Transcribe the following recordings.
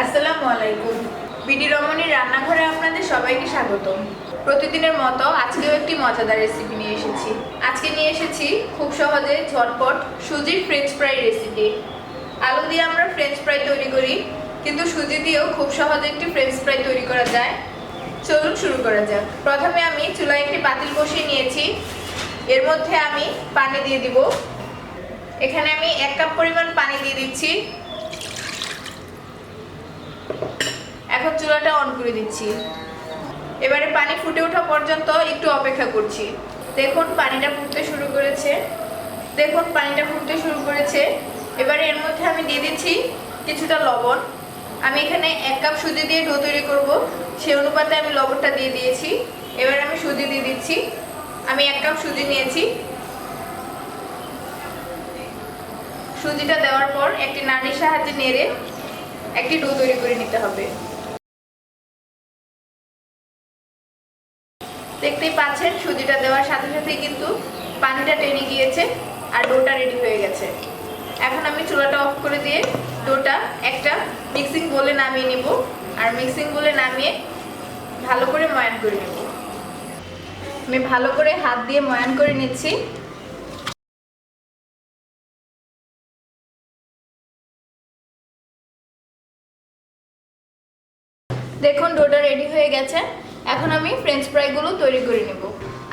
আসসালামু আলাইকুম। বিডি রমণীর রান্নাঘরে আপনাদের সবাইকে স্বাগতম। প্রতিদিনের মতো আজকেও একটি মজাদার রেসিপি নিয়ে এসেছি। আজকে নিয়ে এসেছি খুব সহজে ঝটপট সুজির ফ্রেঞ্চ ফ্রাই রেসিপি আলু দিয়ে আমরা ফ্রেঞ্চ ফ্রাই তৈরি করি, কিন্তু সুজি দিয়েও খুব সহজে একটি ফ্রেঞ্চ ফ্রাই তৈরি করা যায়। চলুন শুরু করা যাক। প্রথমে আমি চুলায় একটি পাতিল বসিয়ে নিয়েছি। এর মধ্যে আমি পানি দিয়ে দিব। এখানে আমি এক কাপ পরিমাণ পানি দিয়ে দিচ্ছি। এখন চুলাটা অন করে দিচ্ছি। এবারে পানি ফুটে ওঠা পর্যন্ত একটু অপেক্ষা করছি। দেখুন, পানিটা ফুটতে শুরু করেছে। দেখুন, পানিটা ফুটতে শুরু করেছে। এবারে এর মধ্যে আমি দিয়ে দিচ্ছি কিছুটা লবণ। আমি এখানে এক কাপ সুজি দিয়ে ডো তৈরি করব। সেই অনুপাতে আমি লবণটা দিয়ে দিয়েছি। এবার আমি সুজি দিয়ে দিচ্ছি। আমি এক কাপ সুজি নিয়েছি। সুজিটা দেওয়ার পর একটি নাড়ির সাহায্যে নেড়ে একটি ডো তৈরি করে নিতে হবে। দেখতেই পাচ্ছেন, সুজিটা দেওয়ার সাথে সাথেই কিন্তু পানিটা টেনে গিয়েছে আর ডোটা রেডি হয়ে গেছে। এখন আমি চুলাটা অফ করে দিয়ে ডোটা একটা মিক্সিং বলে নামিয়ে নিব আর মিক্সিং বলে নামিয়ে ভালো করে ময়ান করে নেব। আমি ভালো করে হাত দিয়ে ময়ান করে নিচ্ছি। দেখুন, ডোটা রেডি হয়ে গেছে। এখন আমি ফ্রেঞ্চ ফ্রাইগুলো তৈরি করে নেব।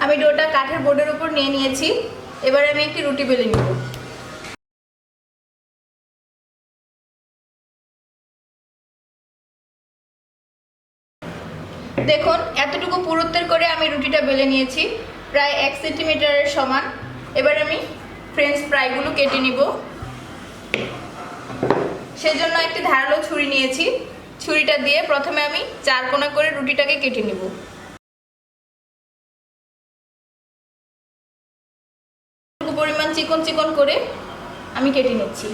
আমি ডোটা কাঠের বোর্ডের উপর নিয়ে নিয়েছি। এবার আমি একটি রুটি বেলে নেব। দেখুন, এতটুকু পুরুত্বের করে আমি রুটিটা বেলে নিয়েছি। প্রায় এক সেন্টিমিটারের সমান। এবার আমি ফ্রেঞ্চ ফ্রাইগুলো কেটে নিব। সেজন্য একটি ধারালো ছুরি নিয়েছি। ছুরিটা দিয়ে প্রথমে আমি চার কোনা করে রুটিটাকে কেটে নিব। পরিমাণ চিকন চিকন করে আমি কেটে নিচ্ছি।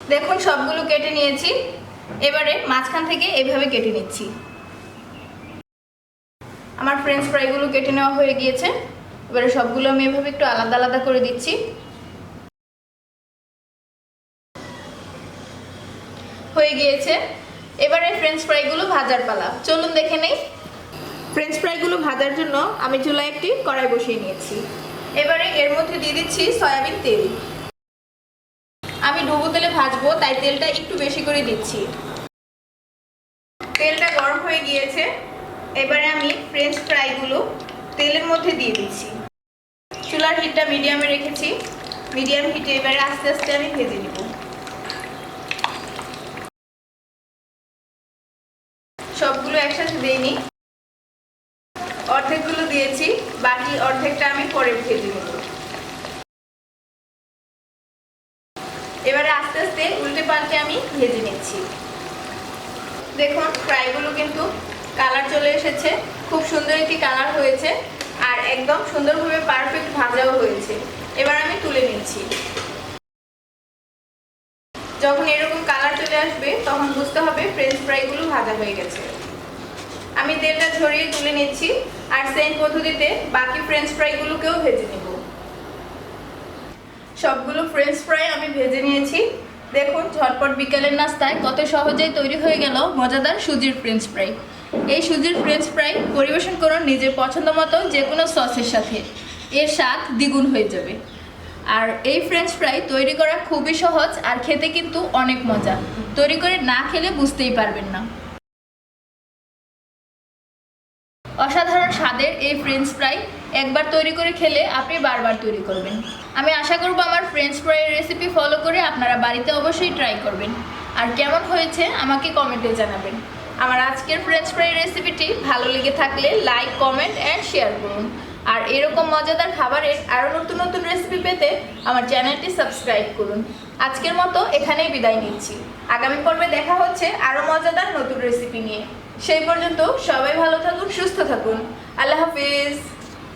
দেখুন, সবগুলো কেটে নিয়েছি। এবারে মাঝখান থেকে এভাবে কেটে নিচ্ছি। আমার ফ্রেঞ্চ ফ্রাইগুলো কেটে নেওয়া হয়ে গিয়েছে। এবারে সবগুলো আমি এভাবে একটু আলাদা আলাদা করে দিচ্ছি। হয়ে গিয়েছে। এবারে ফ্রেঞ্চ ফ্রাইগুলো ভাজার পালা। চলুন দেখে নেই। ফ্রেঞ্চ ফ্রাইগুলো ভাজার জন্য আমি চুলায় একটি কড়াই বসিয়ে নিয়েছি। এবারে এর মধ্যে দিয়ে দিচ্ছি সয়াবিন তেল। আমি ডুবো তেলে ভাজবো, তাই তেলটা একটু বেশি করে দিচ্ছি। তেলটা গরম হয়ে গিয়েছে। এবারে আমি ফ্রেঞ্চ ফ্রাইগুলো তেলের মধ্যে দিয়ে দিচ্ছি। চুলার হিটটা মিডিয়ামে রেখেছি। মিডিয়াম হিটে এবারে আস্তে আস্তে আমি ভেজে নিব। সবগুলো একসাথে দেইনি। অর্ধেকগুলো দিয়েছি, বাকি অর্ধেকটা আমি পরে ভেজে নেব এবারে আস্তে আস্তে উল্টে পাল্টে আমি ভেজে নিচ্ছি। দেখুন, ফ্রাইগুলো কিন্তু কালার চলে এসেছে। খুব সুন্দর একটি কালার হয়েছে আর একদম সুন্দরভাবে পারফেক্ট ভাজাও হয়েছে। এবার আমি তুলে নিচ্ছি। যখন এরকম কালার চলে আসবে, তখন বুঝতে হবে ফ্রেঞ্চ ফ্রাইগুলো ভাজা হয়ে গেছে। আমি তেলটা ঝরিয়ে তুলে নিচ্ছি, আর সেম পদ্ধতিতে বাকি ফ্রেঞ্চ ফ্রাইগুলোকেও ভেজে নেব। সবগুলো ফ্রেঞ্চ ফ্রাই আমি ভেজে নিয়েছি। দেখুন, ঝটপট বিকেলের নাস্তায় কত সহজেই তৈরি হয়ে গেল মজাদার সুজির ফ্রেঞ্চ ফ্রাই এই সুজির ফ্রেঞ্চ ফ্রাই পরিবেশন করুন নিজের পছন্দ মতো যে কোনো সসের সাথে। এর স্বাদ দ্বিগুণ হয়ে যাবে। আর এই ফ্রেঞ্চ ফ্রাই তৈরি করা খুবই সহজ আর খেতে কিন্তু অনেক মজা। তৈরি করে না খেলে বুঝতেই পারবেন না। অসাধারণ স্বাদের এই ফ্রেঞ্চ ফ্রাই একবার তৈরি করে খেলে আপনি বারবার তৈরি করবেন। আমি আশা করব আমার ফ্রেঞ্চ ফ্রাইয়ের রেসিপি ফলো করে আপনারা বাড়িতে অবশ্যই ট্রাই করবেন। আর কেমন হয়েছে আমাকে কমেন্টে জানাবেন। আমার আজকের ফ্রেঞ্চ ফ্রাই রেসিপিটি ভালো লেগে থাকলে লাইক কমেন্ট অ্যান্ড শেয়ার করুন। আর এরকম মজাদার খাবারের আরও নতুন নতুন রেসিপি পেতে আমার চ্যানেলটি সাবস্ক্রাইব করুন। আজকের মতো এখানেই বিদায় নিচ্ছি। আগামী পর্বে দেখা হচ্ছে আরও মজাদার নতুন রেসিপি নিয়ে। সেই পর্যন্ত সবাই ভালো থাকুন, সুস্থ থাকুন। আল্লাহ হাফিজ।